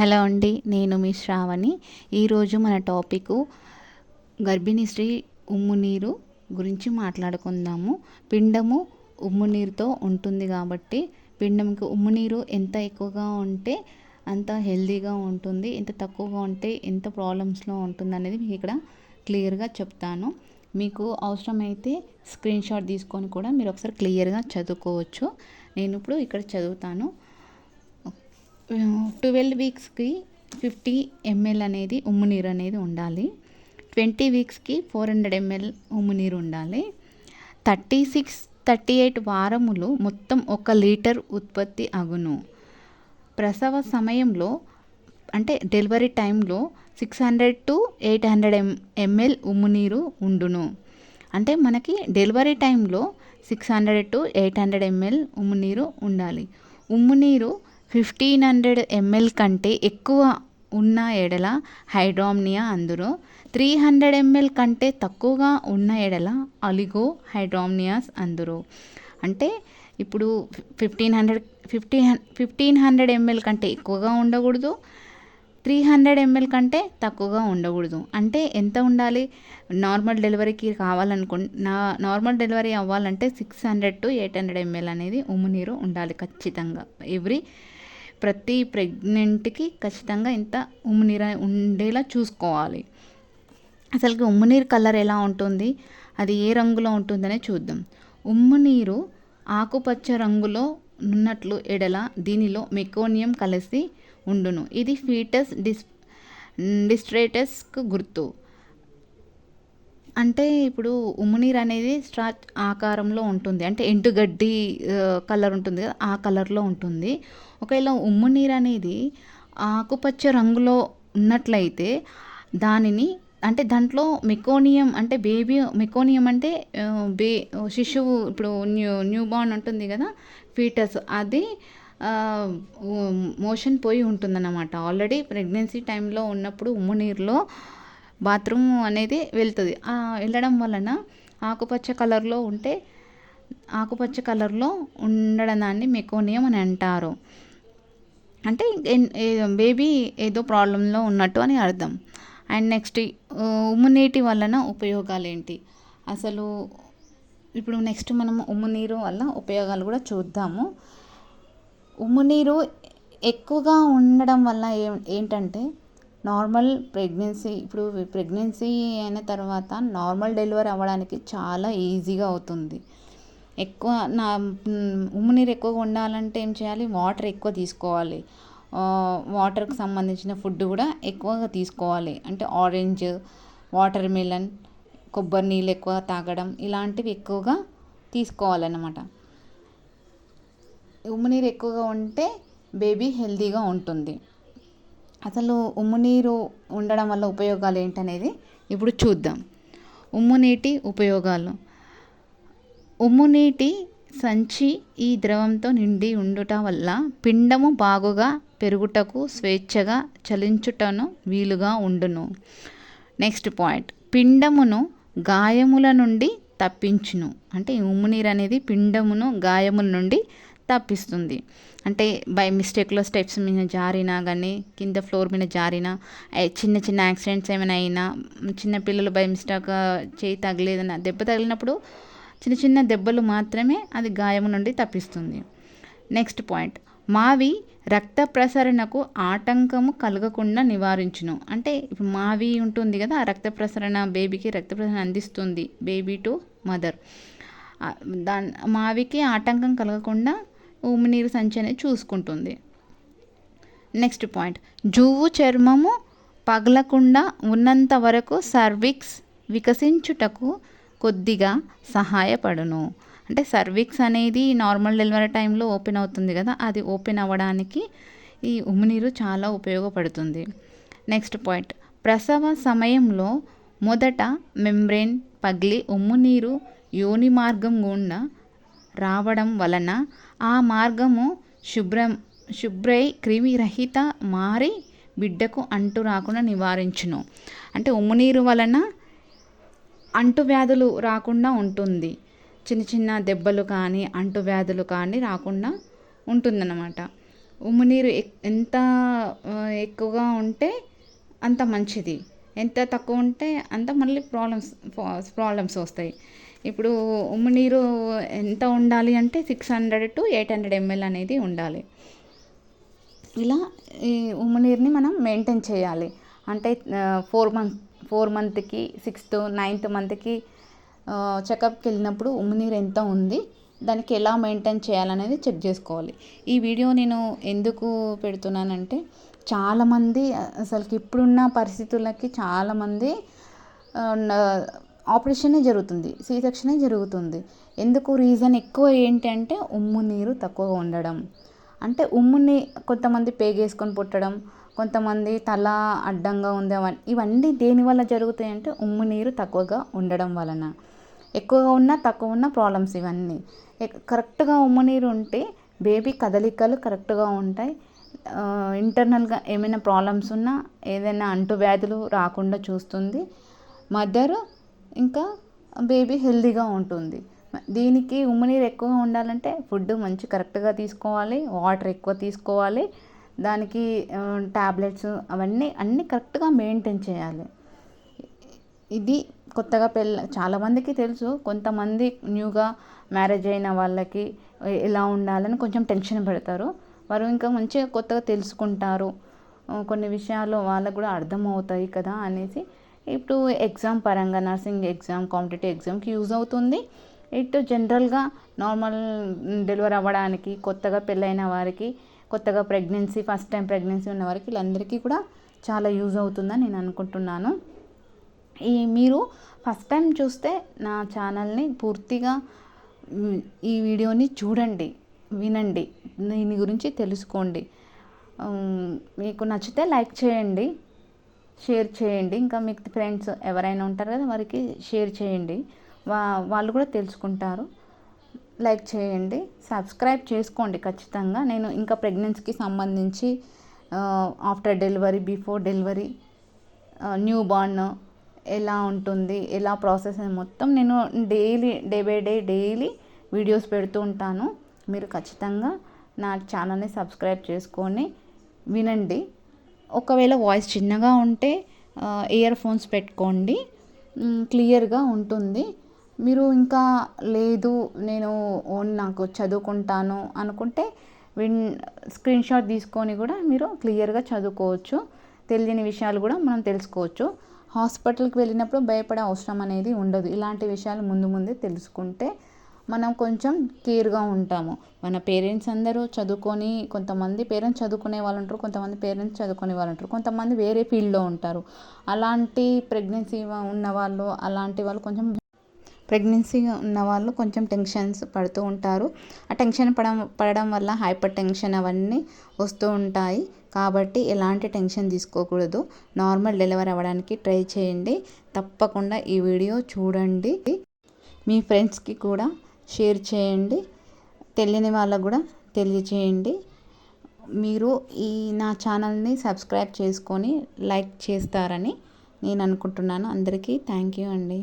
Hello అండి నేను మీ శ్రావణి. ఈరోజు మన టాపిక్ గర్భిణీ స్త్రీ ఉమ్ము నీరు గురించి మాట్లాడుకుందాము. పిండము ఉమ్ము నీరుతో ఉంటుంది కాబట్టి పిండంకి ఉమ్ము నీరు ఎంత ఎక్కువగా ఉంటే అంత హెల్దీగా ఉంటుంది ఎంత తక్కువగా ఉంటే ఎంత ప్రాబ్లమ్స్లో ఉంటుంది అనేది మీకు ఇక్కడ క్లియర్గా చెప్తాను. మీకు అవసరమైతే స్క్రీన్ షాట్ తీసుకొని కూడా మీరు ఒకసారి క్లియర్గా చదువుకోవచ్చు. నేను ఇప్పుడు ఇక్కడ చదువుతాను. ట్వెల్వ్ వీక్స్కి ఫిఫ్టీ ఎంఎల్ అనేది ఉమ్ము నీరు అనేది ఉండాలి. ట్వంటీ వీక్స్కి ఫోర్ హండ్రెడ్ ఎంఎల్ ఉమ్ము నీరు ఉండాలి. థర్టీ సిక్స్ థర్టీ ఎయిట్ వారములు మొత్తం ఒక లీటర్ ఉత్పత్తి అగును. ప్రసవ సమయంలో అంటే డెలివరీ టైంలో six hundred to eight hundred M ML ఉమ్ము నీరు ఉండును. అంటే మనకి డెలివరీ టైంలో six hundred to eight hundred ML ఉమ్ము నీరు ఉండాలి. ఉమ్ము నీరు ఫిఫ్టీన్ హండ్రెడ్ ఎంఎల్ కంటే ఎక్కువ ఉన్న ఎడల హైడ్రామ్నియా అందురు. త్రీ హండ్రెడ్ ఎంఎల్ కంటే తక్కువగా ఉన్న ఎడల అలిగో హైడ్రామ్నియాస్ అందురు. అంటే ఇప్పుడు fifteen hundred fifty fifteen hundred ML కంటే ఎక్కువగా ఉండకూడదు. త్రీ హండ్రెడ్ ఎంఎల్ కంటే తక్కువగా ఉండకూడదు. అంటే ఎంత ఉండాలి? నార్మల్ డెలివరీకి కావాలనుకు నా నార్మల్ డెలివరీ అవ్వాలంటే six hundred to eight hundred ML అనేది ఉమ్మునీరు ఉండాలి ఖచ్చితంగా. ఎవ్రీ ప్రతి ప్రెగ్నెంట్కి ఖచ్చితంగా ఇంత ఉమ్ము నీరు ఉండేలా చూసుకోవాలి. అసలుకి ఉమ్ము నీరు కలర్ ఎలా ఉంటుంది? అది ఏ రంగులో ఉంటుందనే చూద్దాం. ఉమ్మునీరు ఆకుపచ్చ రంగులో ఉన్నట్లు ఎడల దీనిలో మెకోనియం కలిసి ఉండును. ఇది ఫీటస్ డిస్ డిస్ట్రేటస్కు గుర్తు. అంటే ఇప్పుడు ఉమ్మునీర్ అనేది స్ట్రాచ్ ఆకారంలో ఉంటుంది. అంటే ఎండుగడ్డి కలర్ ఉంటుంది కదా ఆ కలర్లో ఉంటుంది. ఒకవేళ ఉమ్మునీర్ అనేది ఆకుపచ్చ రంగులో ఉన్నట్లయితే దానిని అంటే దాంట్లో మెకోనియం అంటే బేబీ మెకోనియం అంటే బే శిశువు ఇప్పుడు న్యూ న్యూ బార్న్ ఉంటుంది కదా ఫీటస్ అది మోషన్ పోయి ఉంటుందన్నమాట. ఆల్రెడీ ప్రెగ్నెన్సీ టైంలో ఉన్నప్పుడు ఉమ్మునీరులో బాత్రూమ్ అనేది వెళ్తుంది. వెళ్ళడం వలన ఆకుపచ్చ కలర్లో ఉంటే ఆకుపచ్చ కలర్లో ఉండడం దాన్ని మెకోనియం అని అంటారు. అంటే బేబీ ఏదో ప్రాబ్లంలో ఉన్నట్టు అని అర్థం. అండ్ నెక్స్ట్ ఉమ్ము నీటి వలన ఉపయోగాలు ఏంటి అసలు ఇప్పుడు నెక్స్ట్ మనం ఉమ్ము నీరు వల్ల ఉపయోగాలు కూడా చూద్దాము. ఉమ్ము నీరు ఎక్కువగా ఉండడం వల్ల ఏ ఏంటంటే నార్మల్ ప్రెగ్నెన్సీ ఇప్పుడు ప్రెగ్నెన్సీ అయిన తర్వాత నార్మల్ డెలివరీ అవ్వడానికి చాలా ఈజీగా అవుతుంది. ఎక్కువ నా ఉమ్ము నీరు ఎక్కువగా ఉండాలంటే ఏం చేయాలి? వాటర్ ఎక్కువ తీసుకోవాలి. వాటర్కి సంబంధించిన ఫుడ్ కూడా ఎక్కువగా తీసుకోవాలి. అంటే ఆరెంజ్ వాటర్ మిలన్ కొబ్బరి నీళ్ళు ఎక్కువ తాగడం ఇలాంటివి ఎక్కువగా తీసుకోవాలన్నమాట. ఉమ్మి నీరు ఎక్కువగా ఉంటే బేబీ హెల్తీగా ఉంటుంది. అసలు ఉమ్ము నీరు ఉండడం వల్ల ఉపయోగాలు ఏంటనేది ఇప్పుడు చూద్దాం. ఉమ్ము నీటి ఉపయోగాలు. ఉమ్ము నీటి సంచి ఈ ద్రవంతో నిండి ఉండుట వల్ల పిండము బాగుగా పెరుగుటకు స్వేచ్ఛగా చలించుటను వీలుగా ఉండును. Next point. పిండమును గాయముల నుండి తప్పించును. అంటే ఉమ్ము నీరు అనేది పిండమును గాయముల నుండి తప్పిస్తుంది. అంటే బై మిస్టేక్లో స్టెప్స్ మీద జారినా కానీ కింద ఫ్లోర్ మీద జారినా చిన్న చిన్న యాక్సిడెంట్స్ ఏమైనా అయినా చిన్న పిల్లలు బై మిస్టేక్ చేయి తగిలేదన్న దెబ్బ తగిలినప్పుడు చిన్న చిన్న దెబ్బలు మాత్రమే అది గాయం నుండి తప్పిస్తుంది. నెక్స్ట్ పాయింట్ మావి రక్త ప్రసరణకు ఆటంకము కలగకుండా నివారించును. అంటే ఇప్పుడు మావి ఉంటుంది కదా ఆ రక్త ప్రసరణ బేబీకి రక్త ప్రసరణ అందిస్తుంది బేబీ టు మదర్ దాని మావికి ఆటంకం కలగకుండా ఉమ్మినీరు సంచి అనేది చూసుకుంటుంది. Next point. జువ్వు చర్మము పగలకుండా ఉన్నంత వరకు సర్విక్స్ వికసించుటకు కొద్దిగా సహాయపడును. అంటే సర్విక్స్ అనేది నార్మల్ డెలివరీ టైంలో ఓపెన్ అవుతుంది కదా అది ఓపెన్ అవ్వడానికి ఈ ఉమ్మినీరు చాలా ఉపయోగపడుతుంది. Next point. ప్రసవ సమయంలో మొదట మెంబ్రెయిన్ పగిలి ఉమ్మునీరు యోని మార్గం గుండా రావడం వలన ఆ మార్గము శుభ్రం శుభ్రై క్రిమిరహిత మారి బిడ్డకు అంటు రాకుండా నివారించును. అంటే ఉమ్ము నీరు వలన అంటువ్యాధులు రాకుండా ఉంటుంది. చిన్న చిన్న దెబ్బలు కానీ అంటువ్యాధులు కానీ రాకుండా ఉంటుందన్నమాట. ఉమ్ము నీరు ఎంత ఎక్కువగా ఉంటే అంత మంచిది. ఎంత తక్కువ ఉంటే అంత మళ్ళీ ప్రాబ్లమ్స్ ప్రాబ్లమ్స్ వస్తాయి. ఇప్పుడు ఉమ్ము నీరు ఎంత ఉండాలి అంటే six hundred to eight hundred ML అనేది ఉండాలి. ఇలా ఈ ఉమ్మి నీరుని మనం మెయింటైన్ చేయాలి. అంటే ఫోర్ మంత్ ఫోర్ మంత్కి సిక్స్త్ నైన్త్ మంత్కి చెకప్కి వెళ్ళినప్పుడు ఉమ్ము నీరు ఎంత ఉంది దానికి ఎలా మెయింటైన్ చేయాలనేది చెక్ చేసుకోవాలి. ఈ వీడియో నేను ఎందుకు పెడుతున్నానంటే చాలామంది అసలుకి ఇప్పుడున్న పరిస్థితులకి చాలామంది ఆపరేషనే జరుగుతుంది సి సెక్షనే జరుగుతుంది. ఎందుకు? రీజన్ ఎక్కువ ఏంటంటే ఉమ్ము నీరు తక్కువగా ఉండడం. అంటే ఉమ్ముని కొంతమంది పేగేసుకొని పుట్టడం కొంతమంది తల అడ్డంగా ఉంది ఇవన్నీ దేనివల్ల జరుగుతాయి అంటే ఉమ్ము నీరు తక్కువగా ఉండడం వలన. ఎక్కువగా ఉన్న తక్కువ ఉన్న ప్రాబ్లమ్స్ ఇవన్నీ. కరెక్ట్గా ఉమ్ము నీరు ఉంటే బేబీ కదలికలు కరెక్ట్గా ఉంటాయి. ఇంటర్నల్గా ఏమైనా ప్రాబ్లమ్స్ ఉన్నా ఏదైనా అంటువ్యాధులు రాకుండా చూస్తుంది. మదర్ ఇంకా బేబీ హెల్దీగా ఉంటుంది. దీనికి ఉమ్మనీరు ఎక్కువగా ఉండాలంటే ఫుడ్ మంచి కరెక్ట్గా తీసుకోవాలి వాటర్ ఎక్కువ తీసుకోవాలి దానికి ట్యాబ్లెట్స్ అవన్నీ అన్నీ కరెక్ట్గా మెయింటైన్ చేయాలి. ఇది కొత్తగా పెళ్ళ చాలామందికి తెలుసు కొంతమంది న్యూగా మ్యారేజ్ అయిన వాళ్ళకి ఎలా ఉండాలని కొంచెం టెన్షన్ పెడతారు. వారు ఇంకా మంచిగా కొత్తగా తెలుసుకుంటారు. కొన్ని విషయాలు వాళ్ళకు కూడా అర్థమవుతాయి కదా అనేసి ఇప్పుడు ఎగ్జామ్ పరంగా నర్సింగ్ ఎగ్జామ్ కాంపిటేటివ్ ఎగ్జామ్కి యూజ్ అవుతుంది. ఇటు జనరల్గా నార్మల్ డెలివరీ అవ్వడానికి కొత్తగా పెళ్ళైన వారికి కొత్తగా ప్రెగ్నెన్సీ ఫస్ట్ టైం ప్రెగ్నెన్సీ ఉన్న వారికి వీళ్ళందరికీ కూడా చాలా యూజ్ అవుతుందని నేను అనుకుంటున్నాను. ఈ మీరు ఫస్ట్ టైం చూస్తే నా ఛానల్ని పూర్తిగా ఈ వీడియోని చూడండి వినండి దీని గురించి తెలుసుకోండి. మీకు నచ్చితే లైక్ చేయండి. షేర్ చేయండి. ఇంకా మీకు ఫ్రెండ్స్ ఎవరైనా ఉంటారు కదా వారికి షేర్ చేయండి. వా వాళ్ళు కూడా తెలుసుకుంటారు. లైక్ చేయండి. సబ్స్క్రైబ్ చేసుకోండి ఖచ్చితంగా. నేను ఇంకా ప్రెగ్నెన్సీకి సంబంధించి after delivery before delivery new born ఎలా ఉంటుంది ఎలా ప్రాసెస్ మొత్తం నేను daily day by day daily videos పెడుతూ ఉంటాను. మీరు ఖచ్చితంగా నా ఛానల్ని సబ్స్క్రైబ్ చేసుకొని వినండి. ఒకవేళ వాయిస్ చిన్నగా ఉంటే ఇయర్ ఫోన్స్ పెట్టుకోండి. క్లియర్గా ఉంటుంది. మీరు ఇంకా లేదు నేను ఓన్ నాకు చదువుకుంటాను అనుకుంటే విన్ స్క్రీన్ షాట్ తీసుకొని కూడా మీరు క్లియర్గా చదువుకోవచ్చు. తెలియని విషయాలు కూడా మనం తెలుసుకోవచ్చు. హాస్పిటల్కి వెళ్ళినప్పుడు భయపడే అవసరం అనేది ఉండదు. ఇలాంటి విషయాలు ముందు ముందే తెలుసుకుంటే మనం కొంచెం కేర్గా ఉంటాము. మన పేరెంట్స్ అందరూ చదువుకొని కొంతమంది పేరెంట్స్ చదువుకునే వాళ్ళు ఉంటారు కొంతమంది పేరెంట్స్ చదువుకునే వాళ్ళు ఉంటారు కొంతమంది వేరే ఫీల్డ్లో ఉంటారు. అలాంటి ప్రెగ్నెన్సీ ఉన్న వాళ్ళు అలాంటి వాళ్ళు కొంచెం ప్రెగ్నెన్సీగా ఉన్న వాళ్ళు కొంచెం టెన్షన్స్ పడుతూ ఉంటారు. ఆ టెన్షన్ పడ పడడం వల్ల హైపర్ టెన్షన్ అవన్నీ వస్తూ ఉంటాయి. కాబట్టి ఎలాంటి టెన్షన్ తీసుకోకూడదు. నార్మల్ డెలివరీ అవ్వడానికి ట్రై చేయండి. తప్పకుండా ఈ వీడియో చూడండి. మీ ఫ్రెండ్స్కి కూడా షేర్ చేయండి. తెలియని వాళ్ళకు కూడా తెలియచేయండి. మీరు ఈ నా ఛానల్ని సబ్స్క్రైబ్ చేసుకొని లైక్ చేస్తారని నేను అనుకుంటున్నాను. అందరికీ థ్యాంక్ యూ అండి.